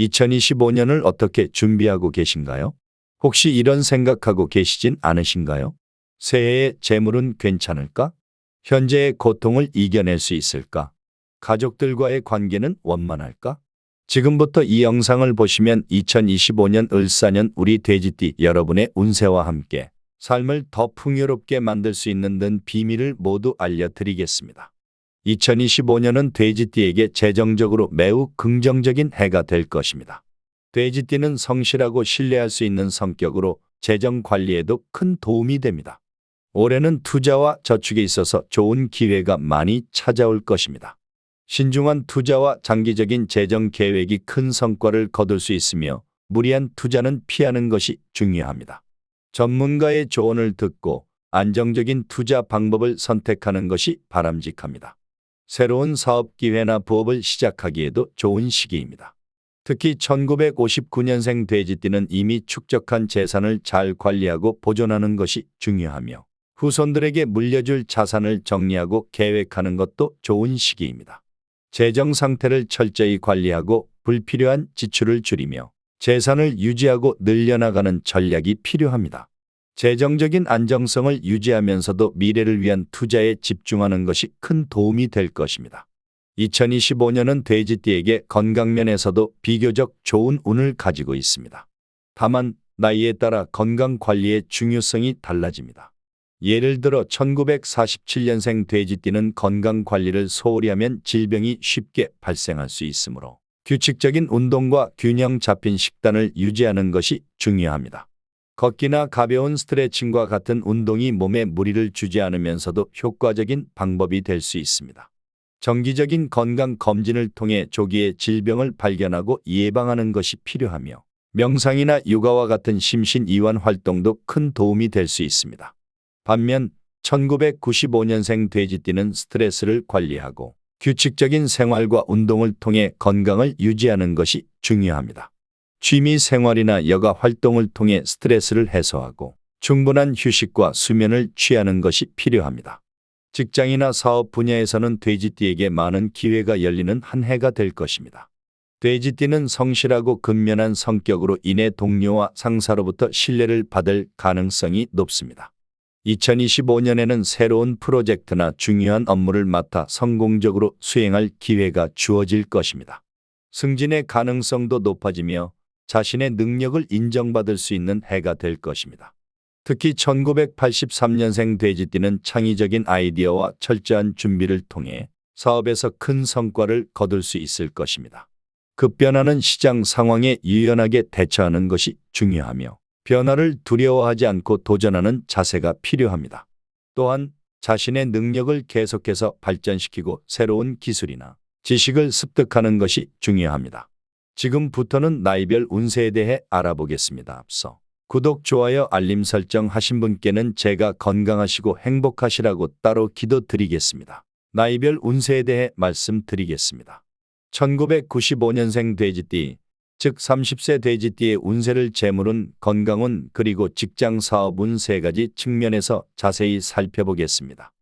2025년을 어떻게 준비하고 계신가요? 혹시 이런 생각하고 계시진 않으신가요? 새해의 재물은 괜찮을까? 현재의 고통을 이겨낼 수 있을까? 가족들과의 관계는 원만할까? 지금부터 이 영상을 보시면 2025년 을사년 우리 돼지띠 여러분의 운세와 함께 삶을 더 풍요롭게 만들 수 있는 든 비밀을 모두 알려드리겠습니다. 2025년은 돼지띠에게 재정적으로 매우 긍정적인 해가 될 것입니다. 돼지띠는 성실하고 신뢰할 수 있는 성격으로 재정 관리에도 큰 도움이 됩니다. 올해는 투자와 저축에 있어서 좋은 기회가 많이 찾아올 것입니다. 신중한 투자와 장기적인 재정 계획이 큰 성과를 거둘 수 있으며 무리한 투자는 피하는 것이 중요합니다. 전문가의 조언을 듣고 안정적인 투자 방법을 선택하는 것이 바람직합니다. 새로운 사업 기회나 부업을 시작하기에도 좋은 시기입니다. 특히 1959년생 돼지띠는 이미 축적한 재산을 잘 관리하고 보존하는 것이 중요하며 후손들에게 물려줄 자산을 정리하고 계획하는 것도 좋은 시기입니다. 재정 상태를 철저히 관리하고 불필요한 지출을 줄이며 재산을 유지하고 늘려나가는 전략이 필요합니다. 재정적인 안정성을 유지하면서도 미래를 위한 투자에 집중하는 것이 큰 도움이 될 것입니다. 2025년은 돼지띠에게 건강면에서도 비교적 좋은 운을 가지고 있습니다. 다만 나이에 따라 건강 관리의 중요성이 달라집니다. 예를 들어 1947년생 돼지띠는 건강 관리를 소홀히 하면 질병이 쉽게 발생할 수 있으므로 규칙적인 운동과 균형 잡힌 식단을 유지하는 것이 중요합니다. 걷기나 가벼운 스트레칭과 같은 운동이 몸에 무리를 주지 않으면서도 효과적인 방법이 될 수 있습니다. 정기적인 건강 검진을 통해 조기에 질병을 발견하고 예방하는 것이 필요하며 명상이나 육아와 같은 심신 이완 활동도 큰 도움이 될 수 있습니다. 반면 1995년생 돼지띠는 스트레스를 관리하고 규칙적인 생활과 운동을 통해 건강을 유지하는 것이 중요합니다. 취미 생활이나 여가 활동을 통해 스트레스를 해소하고 충분한 휴식과 수면을 취하는 것이 필요합니다. 직장이나 사업 분야에서는 돼지띠에게 많은 기회가 열리는 한 해가 될 것입니다. 돼지띠는 성실하고 근면한 성격으로 인해 동료와 상사로부터 신뢰를 받을 가능성이 높습니다. 2025년에는 새로운 프로젝트나 중요한 업무를 맡아 성공적으로 수행할 기회가 주어질 것입니다. 승진의 가능성도 높아지며 자신의 능력을 인정받을 수 있는 해가 될 것입니다. 특히 1983년생 돼지띠는 창의적인 아이디어와 철저한 준비를 통해 사업에서 큰 성과를 거둘 수 있을 것입니다. 급변하는 시장 상황에 유연하게 대처하는 것이 중요하며 변화를 두려워하지 않고 도전하는 자세가 필요합니다. 또한 자신의 능력을 계속해서 발전시키고 새로운 기술이나 지식을 습득하는 것이 중요합니다. 지금부터는 나이별 운세에 대해 알아보겠습니다. 앞서 구독, 좋아요, 알림 설정 하신 분께는 제가 건강하시고 행복하시라고 따로 기도드리겠습니다. 나이별 운세에 대해 말씀드리겠습니다. 1995년생 돼지띠, 즉 30세 돼지띠의 운세를 재물운, 건강운, 그리고 직장 사업운 세 가지 측면에서 자세히 살펴보겠습니다.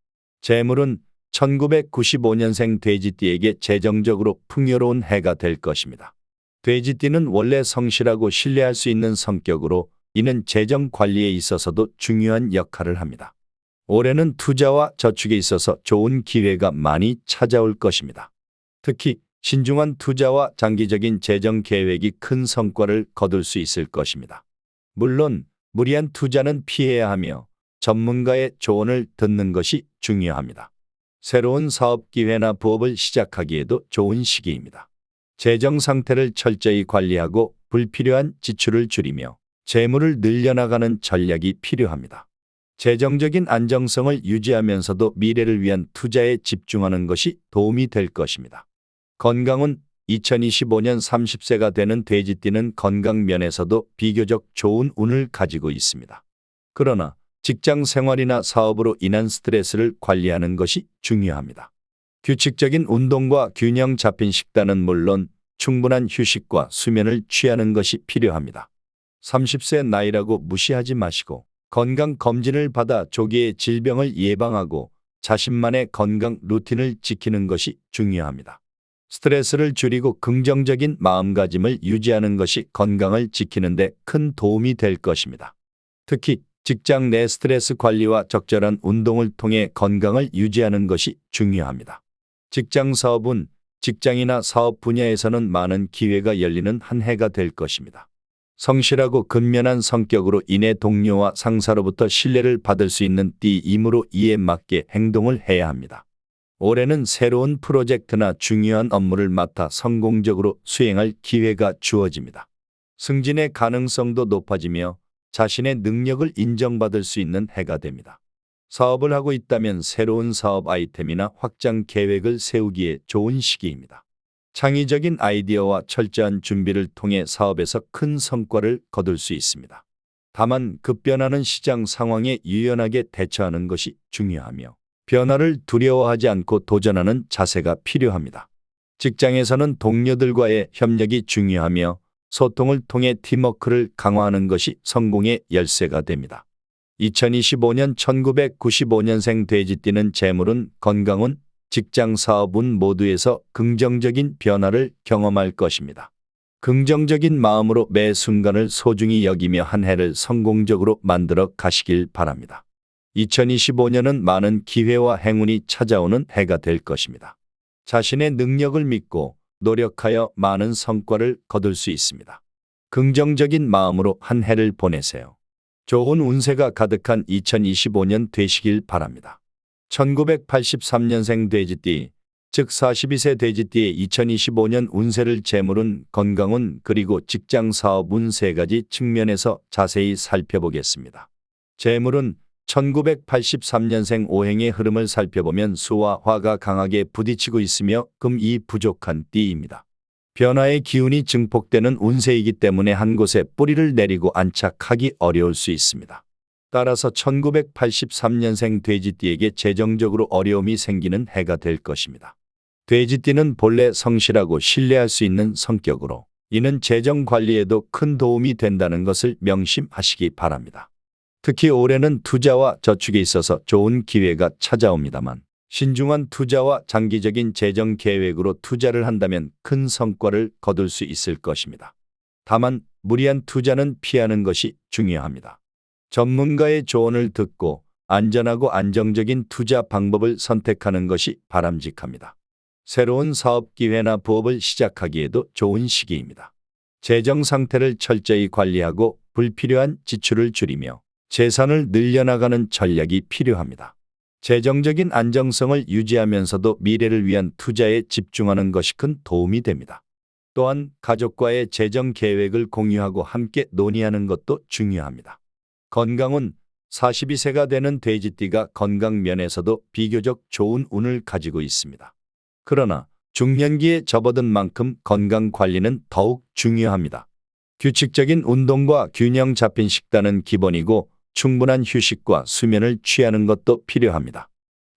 재물은 1995년생 돼지띠에게 재정적으로 풍요로운 해가 될 것입니다. 돼지띠는 원래 성실하고 신뢰할 수 있는 성격으로 이는 재정 관리에 있어서도 중요한 역할을 합니다. 올해는 투자와 저축에 있어서 좋은 기회가 많이 찾아올 것입니다. 특히 신중한 투자와 장기적인 재정 계획이 큰 성과를 거둘 수 있을 것입니다. 물론 무리한 투자는 피해야 하며 전문가의 조언을 듣는 것이 중요합니다. 새로운 사업 기회나 부업을 시작하기에도 좋은 시기입니다. 재정 상태를 철저히 관리하고 불필요한 지출을 줄이며 재물을 늘려나가는 전략이 필요합니다. 재정적인 안정성을 유지하면서도 미래를 위한 투자에 집중하는 것이 도움이 될 것입니다. 건강은 2025년 30세가 되는 돼지띠는 건강 면에서도 비교적 좋은 운을 가지고 있습니다. 그러나 직장 생활이나 사업으로 인한 스트레스를 관리하는 것이 중요합니다. 규칙적인 운동과 균형 잡힌 식단은 물론 충분한 휴식과 수면을 취하는 것이 필요합니다. 30세 나이라고 무시하지 마시고 건강 검진을 받아 조기에 질병을 예방하고 자신만의 건강 루틴을 지키는 것이 중요합니다. 스트레스를 줄이고 긍정적인 마음가짐을 유지하는 것이 건강을 지키는 데 큰 도움이 될 것입니다. 특히 직장 내 스트레스 관리와 적절한 운동을 통해 건강을 유지하는 것이 중요합니다. 직장 사업은 직장이나 사업 분야에서는 많은 기회가 열리는 한 해가 될 것입니다. 성실하고 근면한 성격으로 인해 동료와 상사로부터 신뢰를 받을 수 있는 띠임으로 이에 맞게 행동을 해야 합니다. 올해는 새로운 프로젝트나 중요한 업무를 맡아 성공적으로 수행할 기회가 주어집니다. 승진의 가능성도 높아지며 자신의 능력을 인정받을 수 있는 해가 됩니다. 사업을 하고 있다면 새로운 사업 아이템이나 확장 계획을 세우기에 좋은 시기입니다. 창의적인 아이디어와 철저한 준비를 통해 사업에서 큰 성과를 거둘 수 있습니다. 다만 급변하는 시장 상황에 유연하게 대처하는 것이 중요하며 변화를 두려워하지 않고 도전하는 자세가 필요합니다. 직장에서는 동료들과의 협력이 중요하며 소통을 통해 팀워크를 강화하는 것이 성공의 열쇠가 됩니다. 2025년 1995년생 돼지띠는 재물은 건강운, 직장 사업운 모두에서 긍정적인 변화를 경험할 것입니다. 긍정적인 마음으로 매 순간을 소중히 여기며 한 해를 성공적으로 만들어 가시길 바랍니다. 2025년은 많은 기회와 행운이 찾아오는 해가 될 것입니다. 자신의 능력을 믿고 노력하여 많은 성과를 거둘 수 있습니다. 긍정적인 마음으로 한 해를 보내세요. 좋은 운세가 가득한 2025년 되시길 바랍니다. 1983년생 돼지띠, 즉 42세 돼지띠의 2025년 운세를 재물운, 건강운, 그리고 직장 사업 운 세 가지 측면에서 자세히 살펴보겠습니다. 재물은 1983년생 오행의 흐름을 살펴보면 수와 화가 강하게 부딪히고 있으며 금이 부족한 띠입니다. 변화의 기운이 증폭되는 운세이기 때문에 한 곳에 뿌리를 내리고 안착하기 어려울 수 있습니다. 따라서 1983년생 돼지띠에게 재정적으로 어려움이 생기는 해가 될 것입니다. 돼지띠는 본래 성실하고 신뢰할 수 있는 성격으로 이는 재정 관리에도 큰 도움이 된다는 것을 명심하시기 바랍니다. 특히 올해는 투자와 저축에 있어서 좋은 기회가 찾아옵니다만 신중한 투자와 장기적인 재정 계획으로 투자를 한다면 큰 성과를 거둘 수 있을 것입니다. 다만 무리한 투자는 피하는 것이 중요합니다. 전문가의 조언을 듣고 안전하고 안정적인 투자 방법을 선택하는 것이 바람직합니다. 새로운 사업 기회나 부업을 시작하기에도 좋은 시기입니다. 재정 상태를 철저히 관리하고 불필요한 지출을 줄이며 재산을 늘려나가는 전략이 필요합니다. 재정적인 안정성을 유지하면서도 미래를 위한 투자에 집중하는 것이 큰 도움이 됩니다. 또한 가족과의 재정 계획을 공유하고 함께 논의하는 것도 중요합니다. 건강은 42세가 되는 돼지띠가 건강 면에서도 비교적 좋은 운을 가지고 있습니다. 그러나 중년기에 접어든 만큼 건강 관리는 더욱 중요합니다. 규칙적인 운동과 균형 잡힌 식단은 기본이고 충분한 휴식과 수면을 취하는 것도 필요합니다.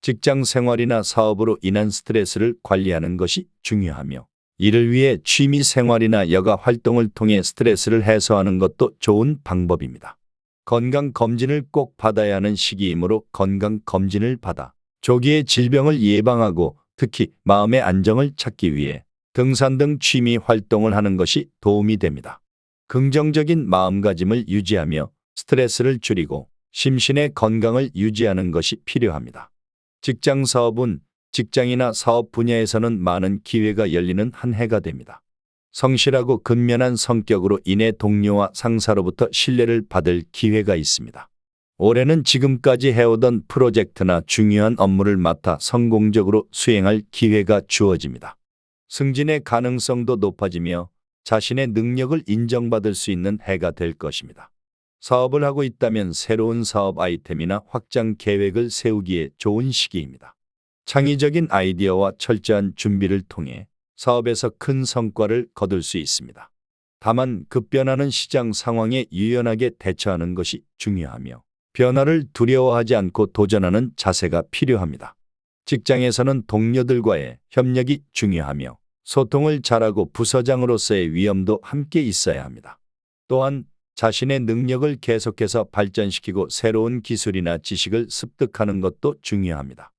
직장 생활이나 사업으로 인한 스트레스를 관리하는 것이 중요하며 이를 위해 취미 생활이나 여가 활동을 통해 스트레스를 해소하는 것도 좋은 방법입니다. 건강 검진을 꼭 받아야 하는 시기이므로 건강 검진을 받아 조기에 질병을 예방하고 특히 마음의 안정을 찾기 위해 등산 등 취미 활동을 하는 것이 도움이 됩니다. 긍정적인 마음가짐을 유지하며 스트레스를 줄이고 심신의 건강을 유지하는 것이 필요합니다. 직장 사업은 직장이나 사업 분야에서는 많은 기회가 열리는 한 해가 됩니다. 성실하고 근면한 성격으로 인해 동료와 상사로부터 신뢰를 받을 기회가 있습니다. 올해는 지금까지 해오던 프로젝트나 중요한 업무를 맡아 성공적으로 수행할 기회가 주어집니다. 승진의 가능성도 높아지며 자신의 능력을 인정받을 수 있는 해가 될 것입니다. 사업을 하고 있다면 새로운 사업 아이템이나 확장 계획을 세우기에 좋은 시기입니다. 창의적인 아이디어와 철저한 준비를 통해 사업에서 큰 성과를 거둘 수 있습니다. 다만 급변하는 시장 상황에 유연하게 대처하는 것이 중요하며 변화를 두려워하지 않고 도전하는 자세가 필요합니다. 직장에서는 동료들과의 협력이 중요하며 소통을 잘하고 부서장으로서의 위험도 함께 있어야 합니다. 또한 자신의 능력을 계속해서 발전시키고 새로운 기술이나 지식을 습득하는 것도 중요합니다.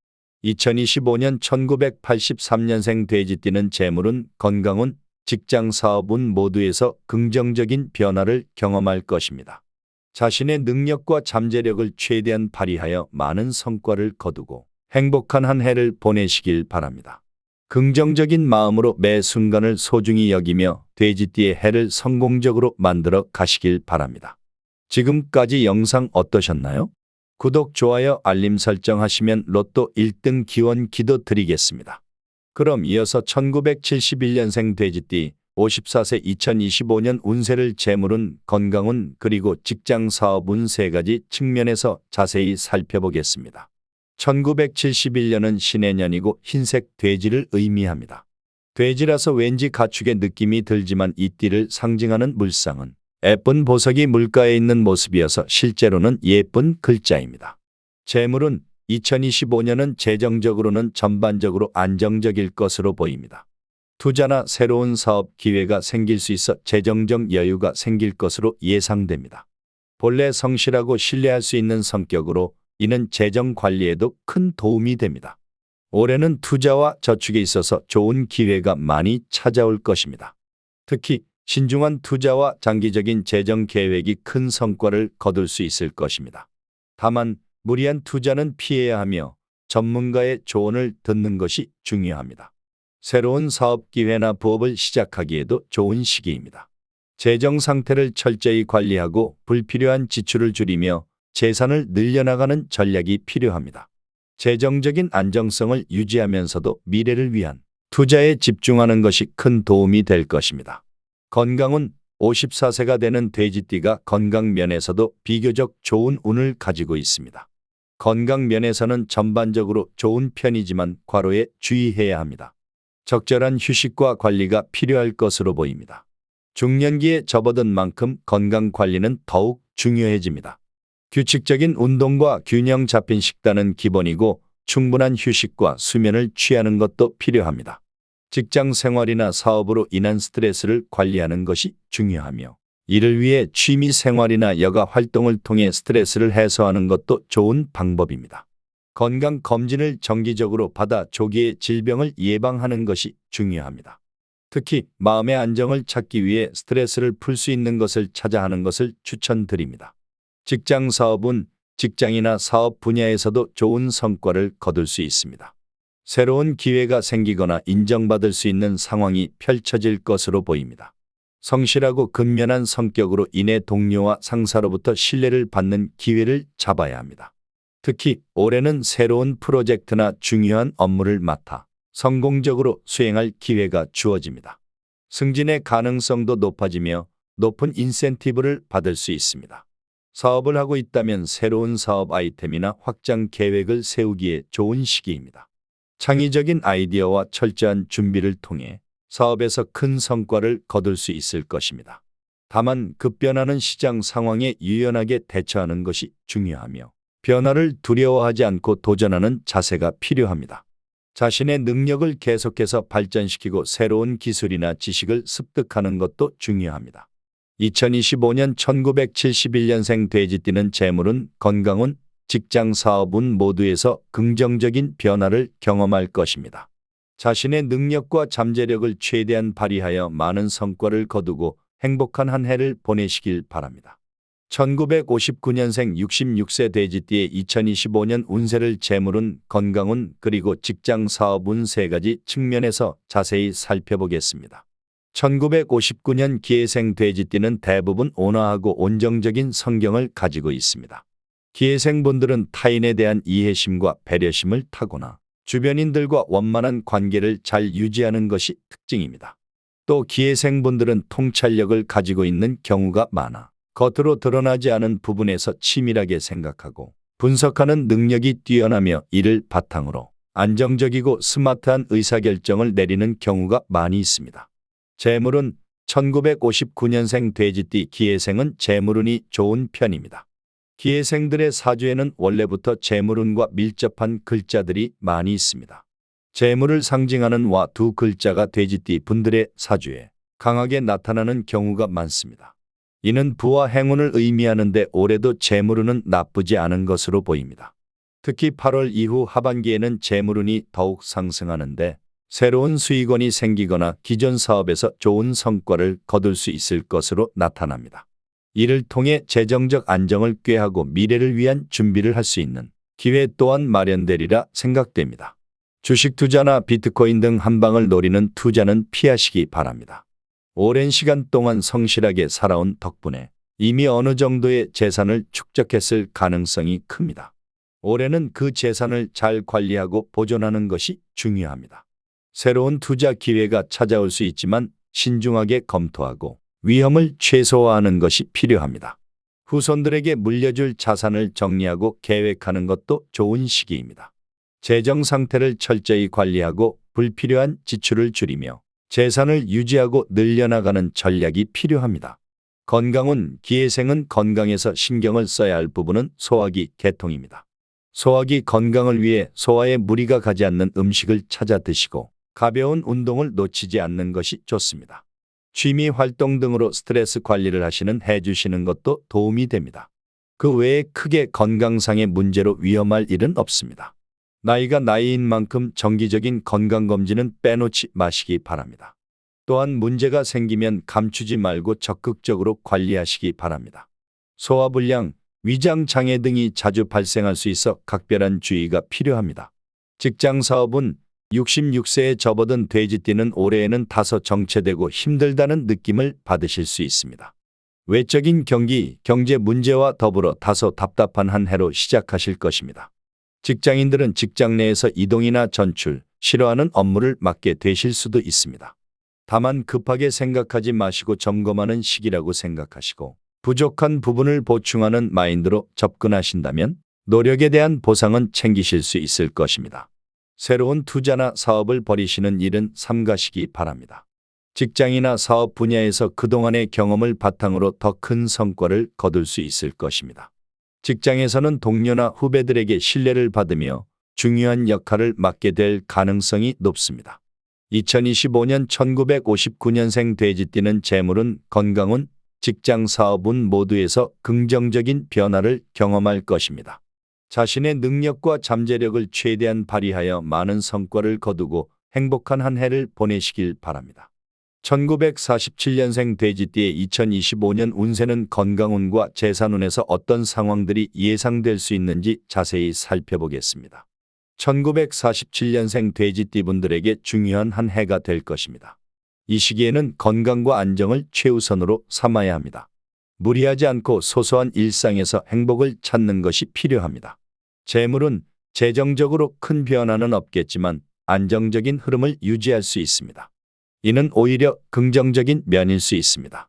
2025년 1983년생 돼지띠는 재물운, 건강운, 직장 사업운 모두에서 긍정적인 변화를 경험할 것입니다. 자신의 능력과 잠재력을 최대한 발휘하여 많은 성과를 거두고 행복한 한 해를 보내시길 바랍니다. 긍정적인 마음으로 매 순간을 소중히 여기며 돼지띠의 해를 성공적으로 만들어 가시길 바랍니다. 지금까지 영상 어떠셨나요? 구독, 좋아요, 알림 설정하시면 로또 1등 기원 기도 드리겠습니다. 그럼 이어서 1971년생 돼지띠 54세 2025년 운세를 재물운, 건강운, 그리고 직장 사업운 세 가지 측면에서 자세히 살펴보겠습니다. 1971년은 신의 년이고 흰색 돼지를 의미합니다. 돼지라서 왠지 가축의 느낌이 들지만 이 띠를 상징하는 물상은 예쁜 보석이 물가에 있는 모습이어서 실제로는 예쁜 글자입니다. 재물은 2025년은 재정적으로는 전반적으로 안정적일 것으로 보입니다. 투자나 새로운 사업 기회가 생길 수 있어 재정적 여유가 생길 것으로 예상됩니다. 본래 성실하고 신뢰할 수 있는 성격으로 이는 재정 관리에도 큰 도움이 됩니다. 올해는 투자와 저축에 있어서 좋은 기회가 많이 찾아올 것입니다. 특히 신중한 투자와 장기적인 재정 계획이 큰 성과를 거둘 수 있을 것입니다. 다만 무리한 투자는 피해야 하며 전문가의 조언을 듣는 것이 중요합니다. 새로운 사업 기회나 부업을 시작하기에도 좋은 시기입니다. 재정 상태를 철저히 관리하고 불필요한 지출을 줄이며 재산을 늘려나가는 전략이 필요합니다. 재정적인 안정성을 유지하면서도 미래를 위한 투자에 집중하는 것이 큰 도움이 될 것입니다. 건강은 54세가 되는 돼지띠가 건강 면에서도 비교적 좋은 운을 가지고 있습니다. 건강 면에서는 전반적으로 좋은 편이지만 과로에 주의해야 합니다. 적절한 휴식과 관리가 필요할 것으로 보입니다. 중년기에 접어든 만큼 건강 관리는 더욱 중요해집니다. 규칙적인 운동과 균형 잡힌 식단은 기본이고 충분한 휴식과 수면을 취하는 것도 필요합니다. 직장 생활이나 사업으로 인한 스트레스를 관리하는 것이 중요하며 이를 위해 취미 생활이나 여가 활동을 통해 스트레스를 해소하는 것도 좋은 방법입니다. 건강 검진을 정기적으로 받아 조기에 질병을 예방하는 것이 중요합니다. 특히 마음의 안정을 찾기 위해 스트레스를 풀 수 있는 것을 찾아 하는 것을 추천드립니다. 직장 사업은 직장이나 사업 분야에서도 좋은 성과를 거둘 수 있습니다. 새로운 기회가 생기거나 인정받을 수 있는 상황이 펼쳐질 것으로 보입니다. 성실하고 근면한 성격으로 인해 동료와 상사로부터 신뢰를 받는 기회를 잡아야 합니다. 특히 올해는 새로운 프로젝트나 중요한 업무를 맡아 성공적으로 수행할 기회가 주어집니다. 승진의 가능성도 높아지며 높은 인센티브를 받을 수 있습니다. 사업을 하고 있다면 새로운 사업 아이템이나 확장 계획을 세우기에 좋은 시기입니다. 창의적인 아이디어와 철저한 준비를 통해 사업에서 큰 성과를 거둘 수 있을 것입니다. 다만 급변하는 시장 상황에 유연하게 대처하는 것이 중요하며 변화를 두려워하지 않고 도전하는 자세가 필요합니다. 자신의 능력을 계속해서 발전시키고 새로운 기술이나 지식을 습득하는 것도 중요합니다. 2025년 1971년생 돼지띠는 재물은 건강운, 직장 사업운 모두에서 긍정적인 변화를 경험할 것입니다. 자신의 능력과 잠재력을 최대한 발휘하여 많은 성과를 거두고 행복한 한 해를 보내시길 바랍니다. 1959년생 66세 돼지띠의 2025년 운세를 재물운, 건강운, 그리고 직장 사업운 세 가지 측면에서 자세히 살펴보겠습니다. 1959년 기해생 돼지띠는 대부분 온화하고 온정적인 성경을 가지고 있습니다. 기해생분들은 타인에 대한 이해심과 배려심을 타고나 주변인들과 원만한 관계를 잘 유지하는 것이 특징입니다. 또 기해생분들은 통찰력을 가지고 있는 경우가 많아 겉으로 드러나지 않은 부분에서 치밀하게 생각하고 분석하는 능력이 뛰어나며 이를 바탕으로 안정적이고 스마트한 의사결정을 내리는 경우가 많이 있습니다. 재물은 1959년생 돼지띠 기해생은 재물운이 좋은 편입니다. 기해생들의 사주에는 원래부터 재물운과 밀접한 글자들이 많이 있습니다. 재물을 상징하는 와 두 글자가 돼지띠 분들의 사주에 강하게 나타나는 경우가 많습니다. 이는 부와 행운을 의미하는데 올해도 재물운은 나쁘지 않은 것으로 보입니다. 특히 8월 이후 하반기에는 재물운이 더욱 상승하는데 새로운 수익원이 생기거나 기존 사업에서 좋은 성과를 거둘 수 있을 것으로 나타납니다. 이를 통해 재정적 안정을 꾀하고 미래를 위한 준비를 할 수 있는 기회 또한 마련되리라 생각됩니다. 주식 투자나 비트코인 등 한방을 노리는 투자는 피하시기 바랍니다. 오랜 시간 동안 성실하게 살아온 덕분에 이미 어느 정도의 재산을 축적했을 가능성이 큽니다. 올해는 그 재산을 잘 관리하고 보존하는 것이 중요합니다. 새로운 투자 기회가 찾아올 수 있지만 신중하게 검토하고 위험을 최소화하는 것이 필요합니다. 후손들에게 물려줄 자산을 정리하고 계획하는 것도 좋은 시기입니다. 재정 상태를 철저히 관리하고 불필요한 지출을 줄이며 재산을 유지하고 늘려나가는 전략이 필요합니다. 건강운 기회생은 건강에서 신경을 써야 할 부분은 소화기 개통입니다. 소화기 건강을 위해 소화에 무리가 가지 않는 음식을 찾아 드시고 가벼운 운동을 놓치지 않는 것이 좋습니다. 취미 활동 등으로 스트레스 관리를 하시는 해주시는 것도 도움이 됩니다. 그 외에 크게 건강상의 문제로 위험할 일은 없습니다. 나이가 나이인 만큼 정기적인 건강검진은 빼놓지 마시기 바랍니다. 또한 문제가 생기면 감추지 말고 적극적으로 관리하시기 바랍니다. 소화불량, 위장장애 등이 자주 발생할 수 있어 각별한 주의가 필요합니다. 직장 사업은 66세에 접어든 돼지띠는 올해에는 다소 정체되고 힘들다는 느낌을 받으실 수 있습니다. 외적인 경기, 경제 문제와 더불어 다소 답답한 한 해로 시작하실 것입니다. 직장인들은 직장 내에서 이동이나 전출, 싫어하는 업무를 맡게 되실 수도 있습니다. 다만 급하게 생각하지 마시고 점검하는 시기라고 생각하시고 부족한 부분을 보충하는 마인드로 접근하신다면 노력에 대한 보상은 챙기실 수 있을 것입니다. 새로운 투자나 사업을 벌이시는 일은 삼가시기 바랍니다. 직장이나 사업 분야에서 그동안의 경험을 바탕으로 더 큰 성과를 거둘 수 있을 것입니다. 직장에서는 동료나 후배들에게 신뢰를 받으며 중요한 역할을 맡게 될 가능성이 높습니다. 2025년 1959년생 돼지띠는 재물은 건강운, 직장 사업운 모두에서 긍정적인 변화를 경험할 것입니다. 자신의 능력과 잠재력을 최대한 발휘하여 많은 성과를 거두고 행복한 한 해를 보내시길 바랍니다. 1947년생 돼지띠의 2025년 운세는 건강운과 재산운에서 어떤 상황들이 예상될 수 있는지 자세히 살펴보겠습니다. 1947년생 돼지띠 분들에게 중요한 한 해가 될 것입니다. 이 시기에는 건강과 안정을 최우선으로 삼아야 합니다. 무리하지 않고 소소한 일상에서 행복을 찾는 것이 필요합니다. 재물은 재정적으로 큰 변화는 없겠지만 안정적인 흐름을 유지할 수 있습니다. 이는 오히려 긍정적인 면일 수 있습니다.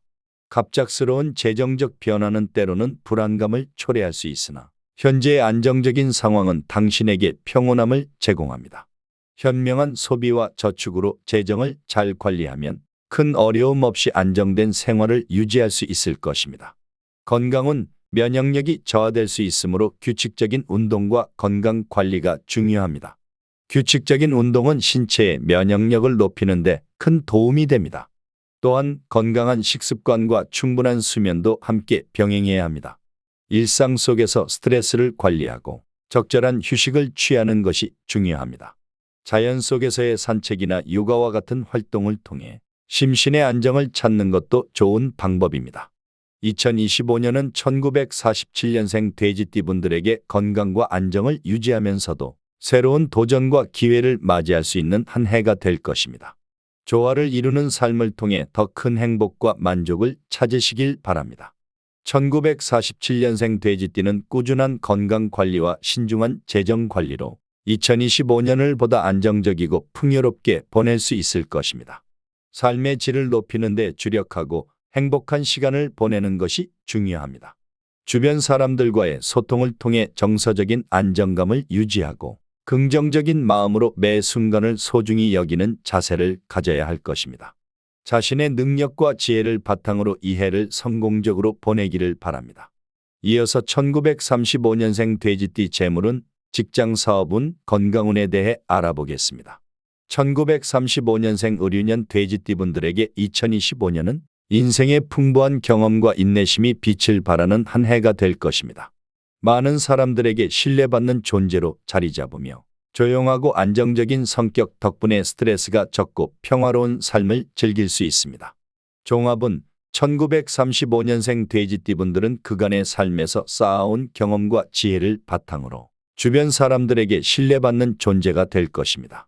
갑작스러운 재정적 변화는 때로는 불안감을 초래할 수 있으나 현재의 안정적인 상황은 당신에게 평온함을 제공합니다. 현명한 소비와 저축으로 재정을 잘 관리하면 큰 어려움 없이 안정된 생활을 유지할 수 있을 것입니다. 건강은 면역력이 저하될 수 있으므로 규칙적인 운동과 건강 관리가 중요합니다. 규칙적인 운동은 신체의 면역력을 높이는데 큰 도움이 됩니다. 또한 건강한 식습관과 충분한 수면도 함께 병행해야 합니다. 일상 속에서 스트레스를 관리하고 적절한 휴식을 취하는 것이 중요합니다. 자연 속에서의 산책이나 요가와 같은 활동을 통해 심신의 안정을 찾는 것도 좋은 방법입니다. 2025년은 1947년생 돼지띠 분들에게 건강과 안정을 유지하면서도 새로운 도전과 기회를 맞이할 수 있는 한 해가 될 것입니다. 조화를 이루는 삶을 통해 더 큰 행복과 만족을 찾으시길 바랍니다. 1947년생 돼지띠는 꾸준한 건강 관리와 신중한 재정 관리로 2025년을 보다 안정적이고 풍요롭게 보낼 수 있을 것입니다. 삶의 질을 높이는 데 주력하고 행복한 시간을 보내는 것이 중요합니다. 주변 사람들과의 소통을 통해 정서적인 안정감을 유지하고 긍정적인 마음으로 매 순간을 소중히 여기는 자세를 가져야 할 것입니다. 자신의 능력과 지혜를 바탕으로 이 해를 성공적으로 보내기를 바랍니다. 이어서 1935년생 돼지띠 재물은 직장 사업운, 건강운에 대해 알아보겠습니다. 1935년생 의류년 돼지띠 분들에게 2025년은 인생의 풍부한 경험과 인내심이 빛을 발하는 한 해가 될 것입니다. 많은 사람들에게 신뢰받는 존재로 자리 잡으며 조용하고 안정적인 성격 덕분에 스트레스가 적고 평화로운 삶을 즐길 수 있습니다. 종합은 1935년생 돼지띠분들은 그간의 삶에서 쌓아온 경험과 지혜를 바탕으로 주변 사람들에게 신뢰받는 존재가 될 것입니다.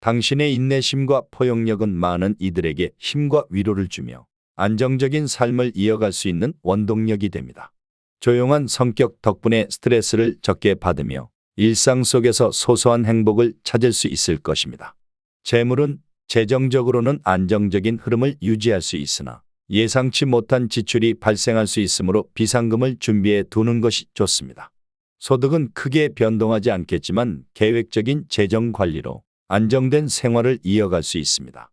당신의 인내심과 포용력은 많은 이들에게 힘과 위로를 주며 안정적인 삶을 이어갈 수 있는 원동력이 됩니다. 조용한 성격 덕분에 스트레스를 적게 받으며 일상 속에서 소소한 행복을 찾을 수 있을 것입니다. 재물은 재정적으로는 안정적인 흐름을 유지할 수 있으나 예상치 못한 지출이 발생할 수 있으므로 비상금을 준비해 두는 것이 좋습니다. 소득은 크게 변동하지 않겠지만 계획적인 재정 관리로 안정된 생활을 이어갈 수 있습니다.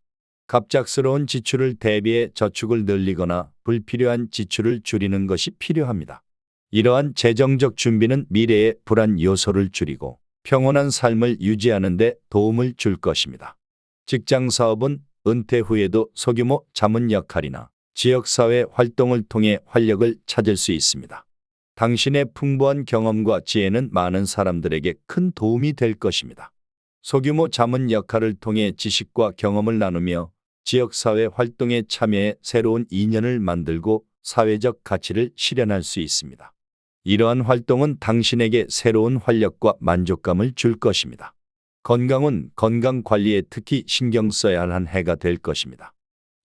갑작스러운 지출을 대비해 저축을 늘리거나 불필요한 지출을 줄이는 것이 필요합니다. 이러한 재정적 준비는 미래의 불안 요소를 줄이고 평온한 삶을 유지하는 데 도움을 줄 것입니다. 직장 사업은 은퇴 후에도 소규모 자문 역할이나 지역사회 활동을 통해 활력을 찾을 수 있습니다. 당신의 풍부한 경험과 지혜는 많은 사람들에게 큰 도움이 될 것입니다. 소규모 자문 역할을 통해 지식과 경험을 나누며 지역사회 활동에 참여해 새로운 인연을 만들고 사회적 가치를 실현할 수 있습니다. 이러한 활동은 당신에게 새로운 활력과 만족감을 줄 것입니다. 건강은 건강 관리에 특히 신경 써야 할 한 해가 될 것입니다.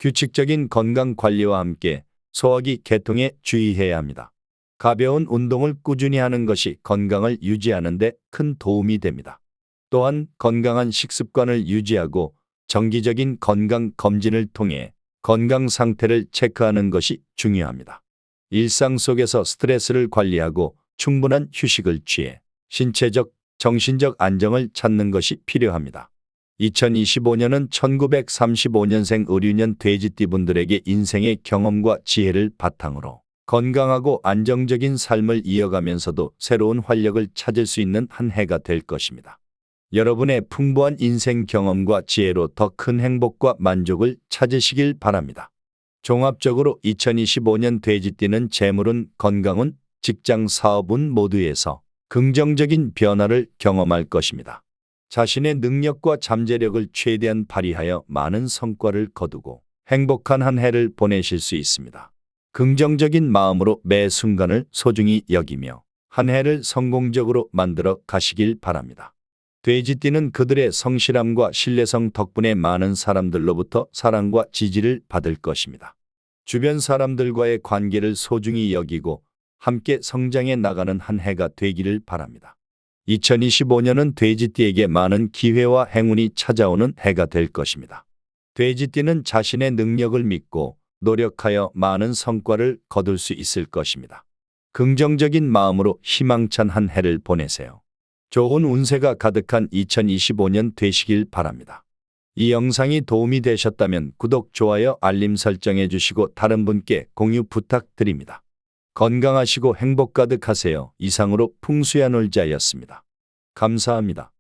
규칙적인 건강 관리와 함께 소화기 개통에 주의해야 합니다. 가벼운 운동을 꾸준히 하는 것이 건강을 유지하는 데 큰 도움이 됩니다. 또한 건강한 식습관을 유지하고 정기적인 건강 검진을 통해 건강 상태를 체크하는 것이 중요합니다. 일상 속에서 스트레스를 관리하고 충분한 휴식을 취해 신체적, 정신적 안정을 찾는 것이 필요합니다. 2025년은 1935년생 의류년 돼지띠분들에게 인생의 경험과 지혜를 바탕으로 건강하고 안정적인 삶을 이어가면서도 새로운 활력을 찾을 수 있는 한 해가 될 것입니다. 여러분의 풍부한 인생 경험과 지혜로 더 큰 행복과 만족을 찾으시길 바랍니다. 종합적으로 2025년 돼지띠는 재물은 건강운, 직장 사업운 모두에서 긍정적인 변화를 경험할 것입니다. 자신의 능력과 잠재력을 최대한 발휘하여 많은 성과를 거두고 행복한 한 해를 보내실 수 있습니다. 긍정적인 마음으로 매 순간을 소중히 여기며 한 해를 성공적으로 만들어 가시길 바랍니다. 돼지띠는 그들의 성실함과 신뢰성 덕분에 많은 사람들로부터 사랑과 지지를 받을 것입니다. 주변 사람들과의 관계를 소중히 여기고 함께 성장해 나가는 한 해가 되기를 바랍니다. 2025년은 돼지띠에게 많은 기회와 행운이 찾아오는 해가 될 것입니다. 돼지띠는 자신의 능력을 믿고 노력하여 많은 성과를 거둘 수 있을 것입니다. 긍정적인 마음으로 희망찬 한 해를 보내세요. 좋은 운세가 가득한 2025년 되시길 바랍니다. 이 영상이 도움이 되셨다면 구독, 좋아요, 알림 설정해 주시고 다른 분께 공유 부탁드립니다. 건강하시고 행복 가득하세요. 이상으로 풍수야 놀자였습니다. 감사합니다.